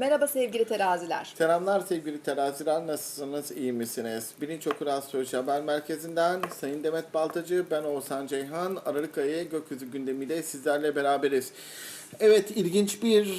Merhaba sevgili teraziler. Selamlar sevgili teraziler nasılsınız iyi misiniz? Bilinç Okur Astroloji Haber Merkezi'nden Sayın Demet Baltacı ben Oğuzhan Ceyhan Aralık ayı gökyüzü gündemiyle sizlerle beraberiz. Evet ilginç bir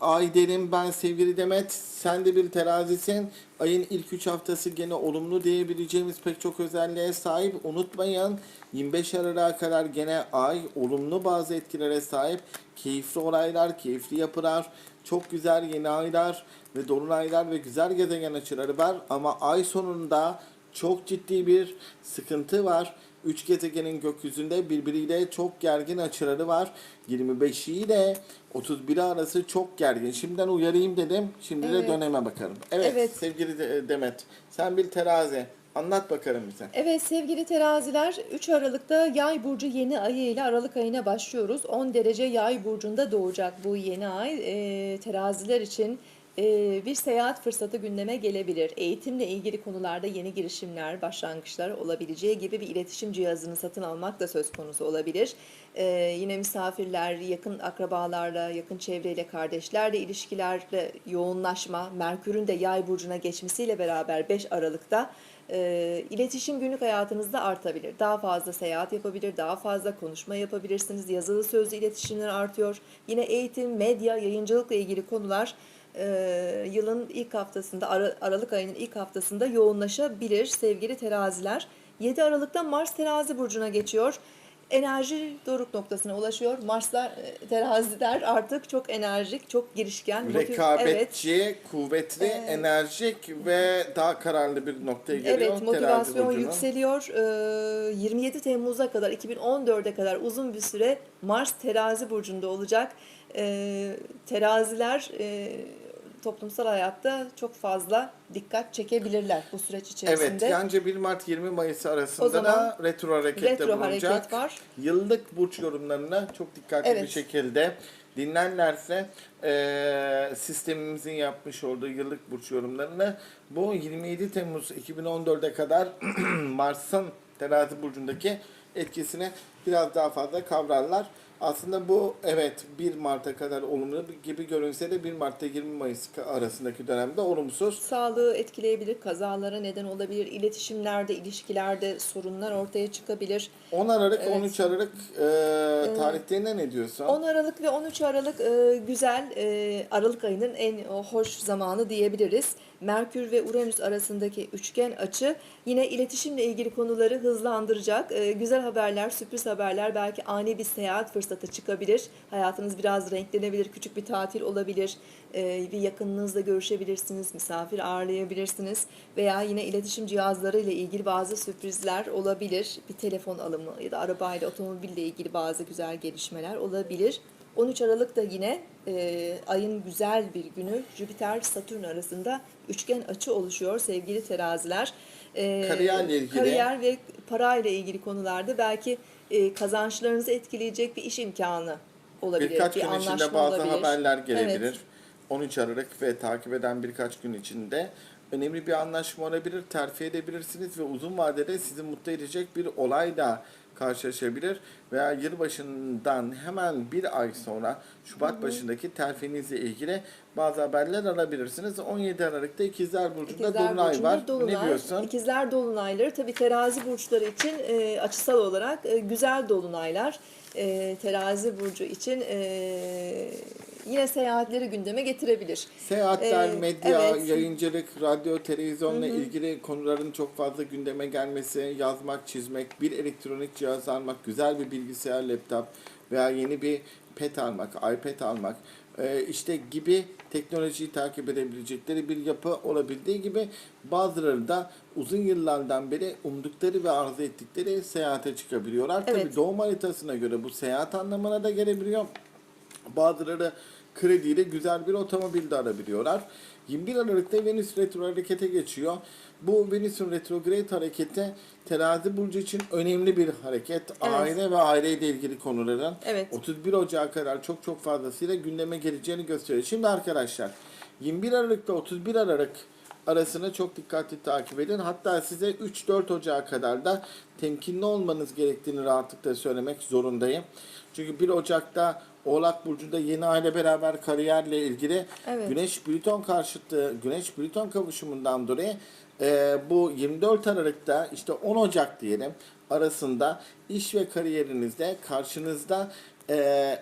ay derim ben sevgili Demet sen de bir terazisin. Ayın ilk 3 haftası gene olumlu diyebileceğimiz pek çok özelliğe sahip. Unutmayın 25 Aralık'a kadar gene ay olumlu bazı etkilere sahip. Keyifli olaylar, keyifli yapılar, çok güzel yeni aylar ve dolunaylar ve güzel gezegen açıları var. Ama ay sonunda çok ciddi bir sıkıntı var. Üç gezegenin gökyüzünde birbiriyle çok gergin açıları var. 25'i ile 31'i arası çok gergin. Şimdiden uyarayım dedim. Şimdi de Evet. döneme bakalım. Evet, Evet. sevgili De- Demet. Sen bir terazi. Anlat bakalım bize. Evet sevgili teraziler 3 Aralık'ta yay burcu yeni ayı ile Aralık ayına başlıyoruz. 10 derece yay burcunda doğacak bu yeni ay. Ee, teraziler için e, bir seyahat fırsatı gündeme gelebilir. Eğitimle ilgili konularda yeni girişimler, başlangıçlar olabileceği gibi bir iletişim cihazını satın almak da söz konusu olabilir. Ee, yine misafirler, yakın akrabalarla, yakın çevreyle, kardeşlerle ilişkilerde yoğunlaşma, Merkür'ün de yay burcuna geçmesiyle beraber 5 Aralık'ta e, iletişim günlük hayatınızda artabilir. Daha fazla seyahat yapabilir, daha fazla konuşma yapabilirsiniz. Yazılı sözlü iletişimler artıyor. Yine eğitim, medya, yayıncılıkla ilgili konular e, yılın ilk haftasında, Ara- Aralık ayının ilk haftasında yoğunlaşabilir sevgili teraziler. 7 Aralık'ta Mars terazi burcuna geçiyor. Enerji doruk noktasına ulaşıyor. Marslar, e, teraziler artık çok enerjik, çok girişken. motiv- Evet. Rekabetçi, kuvvetli, enerjik ve daha kararlı bir noktaya geliyor. Evet motivasyon yükseliyor. Ee, 27 Temmuz'a kadar 2014'e kadar uzun bir süre Mars terazi burcunda olacak. Ee, teraziler e, toplumsal hayatta çok fazla dikkat çekebilirler bu süreç Evet, içerisinde. yalnızca 1 Mart 20 Mayıs O arasında zaman da retro harekette retro bulunacak. hareket var. Yıllık burç yorumlarına çok dikkatli bir Evet. şekilde dinlerlerse eee, sistemimizin yapmış olduğu yıllık burç yorumlarını bu 27 Temmuz 2014'e kadar Mars'ın terazi burcundaki etkisini biraz daha fazla kavrarlar. Aslında bu evet 1 Mart'a kadar olumlu gibi görünse de 1 Mart'ta 20 Mayıs arasındaki dönemde olumsuz. Sağlığı etkileyebilir, kazalara neden olabilir, iletişimlerde, ilişkilerde sorunlar ortaya çıkabilir. 10 Aralık, Evet. 13 Aralık eee tarihlerine ne diyorsun? 10 Aralık ve 13 Aralık e, güzel e, Aralık ayının en e, hoş zamanı diyebiliriz. Merkür ve Uranüs arasındaki üçgen açı yine iletişimle ilgili konuları hızlandıracak. E, güzel haberler, sürpriz haberler, belki ani bir seyahat fırsatı çıkabilir. Hayatınız biraz renklenebilir, küçük bir tatil olabilir. E, bir yakınınızla görüşebilirsiniz, misafir ağırlayabilirsiniz veya yine iletişim cihazları ile ilgili bazı sürprizler olabilir. Bir telefon alımı ya da arabayla, otomobille ilgili bazı güzel gelişmeler olabilir. 13 Aralık'ta yine e, ayın güzel bir günü Jüpiter-Satürn arasında üçgen açı oluşuyor sevgili teraziler. E, Kariyerle ilgili. Kariyer ve parayla ilgili konularda belki e, kazançlarınızı etkileyecek bir iş imkanı olabilir. Birkaç bir gün içinde bazı olabilir. haberler gelebilir. Evet. 13 Aralık ve takip eden birkaç gün içinde önemli bir anlaşma olabilir, terfi edebilirsiniz ve uzun vadede sizi mutlu edecek bir olayla karşılaşabilir veya yılbaşından hemen bir ay sonra Şubat başındaki terfinizle ilgili bazı haberler alabilirsiniz. 17 Aralık'ta İkizler Burcu'nda İkizler Dolunay Burcu'nda var. Dolunay. Ne diyorsun? İkizler Dolunayları tabii terazi burçları için e, açısal olarak e, güzel dolunaylar. E, terazi burcu için e, yine seyahatleri gündeme getirebilir. Seyahatler, Ee, medya, evet. yayıncılık, radyo, televizyonla ilgili konuların çok fazla gündeme gelmesi, yazmak, çizmek, bir elektronik cihaz almak, güzel bir bilgisayar, laptop veya yeni bir pet almak, iPad almak, e, işte gibi teknolojiyi takip edebilecekleri bir yapı olabildiği gibi bazıları da uzun yıllardan beri umdukları ve arzu ettikleri seyahate çıkabiliyorlar. Evet. Tabii doğum haritasına göre bu seyahat anlamına da gelebiliyor. Bazıları krediyle güzel bir otomobil de alabiliyorlar. 21 Aralık'ta Venüs retro harekete geçiyor. Bu Venüs'ün retrograde hareketi terazi burcu için önemli bir hareket. Aile ve aileyle ilgili konuların Evet. 31 Ocak'a kadar çok çok fazlasıyla gündeme geleceğini gösteriyor. Şimdi arkadaşlar 21 Aralık'ta 31 Aralık arasını çok dikkatli takip edin. Hatta size 3-4 Ocağı kadar da temkinli olmanız gerektiğini rahatlıkla söylemek zorundayım. Çünkü 1 Ocak'ta Oğlak Burcu'nda yeni aile beraber kariyerle ilgili Evet. Güneş Plüton karşıtı Güneş Plüton kavuşumundan dolayı e, bu 24 Aralık'ta işte 10 Ocak diyelim arasında iş ve kariyerinizde karşınızda e,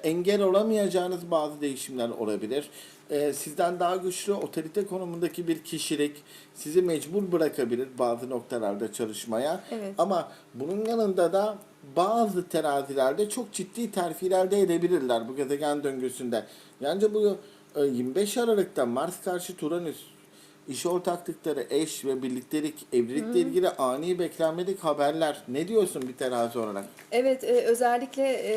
engel olamayacağınız bazı değişimler olabilir. E, sizden daha güçlü otorite konumundaki bir kişilik sizi mecbur bırakabilir bazı noktalarda çalışmaya. Evet. Ama bunun yanında da bazı terazilerde çok ciddi terfi elde edebilirler bu gezegen döngüsünde. Yani bu e, 25 Aralık'ta Mars karşı Uranüs iş ortaklıkları, eş ve birliktelik, evlilikle ilgili ani beklenmedik haberler. Ne diyorsun bir terazi olarak? Evet, e, özellikle e,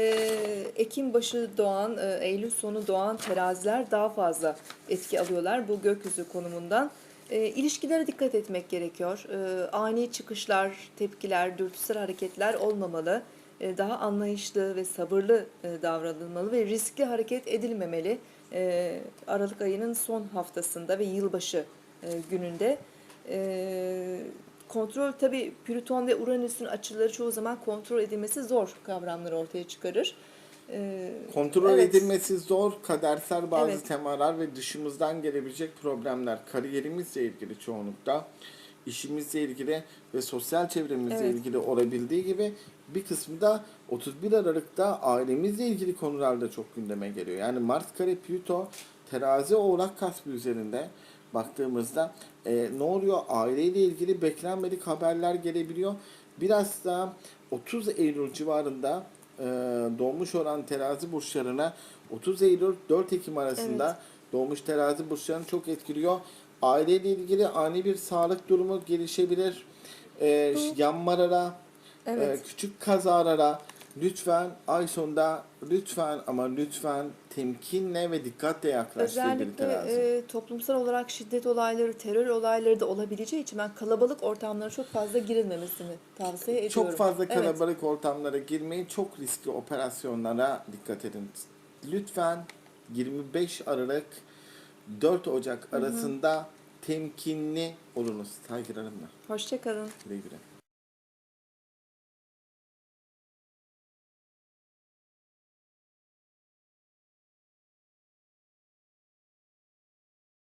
Ekim başı doğan, e, Eylül sonu doğan teraziler daha fazla etki alıyorlar bu gökyüzü konumundan. E, ilişkilere dikkat etmek gerekiyor. E, ani çıkışlar, tepkiler, dürtüsel hareketler olmamalı. E, daha anlayışlı ve sabırlı e, davranılmalı ve riskli hareket edilmemeli. E, Aralık ayının son haftasında ve yılbaşı gününde. E, kontrol tabii Plüton ve Uranüs'ün açıları çoğu zaman kontrol edilmesi zor kavramları ortaya çıkarır. E, Kontrol evet. edilmesi zor, kadersel bazı Evet. temalar ve dışımızdan gelebilecek problemler. Kariyerimizle ilgili çoğunlukla, işimizle ilgili ve sosyal çevremizle Evet. ilgili olabildiği gibi bir kısmı da 31 Aralık'ta ailemizle ilgili konularda çok gündeme geliyor. Yani Mars kare Plüto terazi oğlak kasbı üzerinde baktığımızda e, ne oluyor? Aileyle ilgili beklenmedik haberler gelebiliyor. Biraz da 30 Eylül civarında e, doğmuş olan terazi burçlarına 30 Eylül 4 Ekim arasında doğmuş terazi burçlarını çok etkiliyor. Aileyle ilgili ani bir sağlık durumu gelişebilir. E, yanmalara, Evet. e, küçük kazalara lütfen ay sonunda lütfen ama lütfen temkinle ve dikkatle yaklaş sevgili Özellikle terazi. e, toplumsal olarak şiddet olayları, terör olayları da olabileceği için ben kalabalık ortamlara çok fazla girilmemesini tavsiye ediyorum. Çok fazla Evet. kalabalık ortamlara girmeyin. Çok riskli operasyonlara dikkat edin. Lütfen 25 Aralık 4 Ocak arasında temkinli olunuz. Saygılarımla. Hoşçakalın. Güle güle.